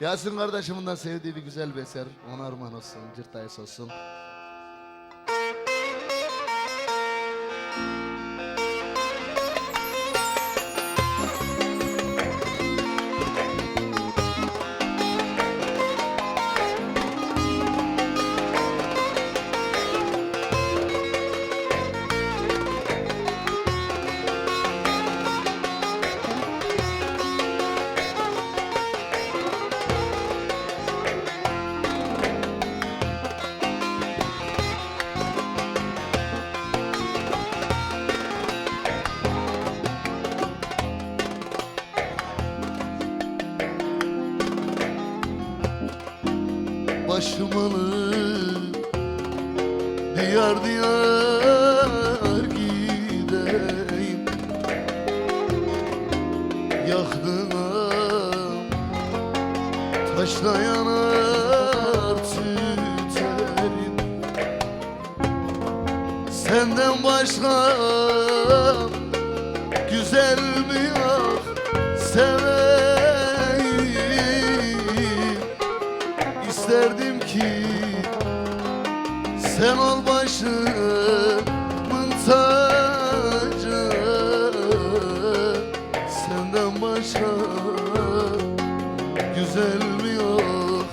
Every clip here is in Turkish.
Yasin kardeşimin de sevdiği bir güzel bir eser. Ona armağan olsun, cırtayıs olsun. Başımalı diyar diyar gideyim. Yaktığım taşla yanar tüterim Senden başka güzel mi ah seveyim ki sen ol başımın tacı. Senden başka güzel mi yok?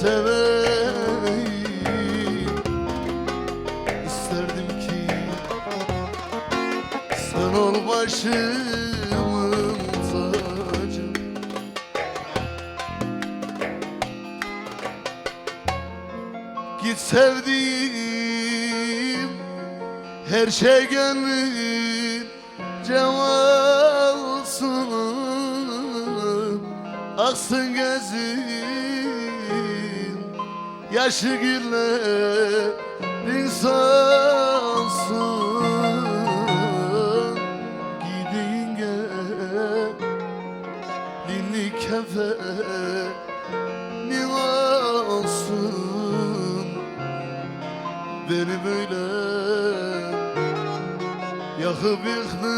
Seveyim. İsterdim ki sen ol başımın Git sevdiğim her şey gönlünce olsun Aksın gözüm yaşı güllerin solsun Gidin gelinlik kefenin olsun Beni böyle yakıp yıktı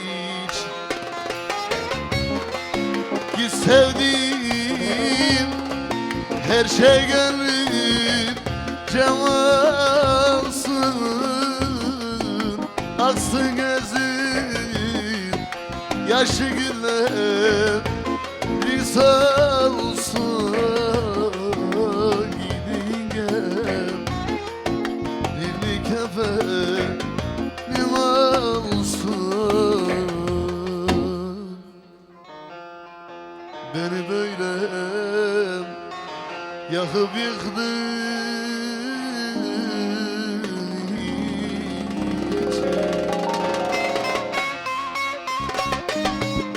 hiç Git sevdiğim her şey gönlüm cemalsın Aksın gözüm yaşı güller olsun yakıp yıktı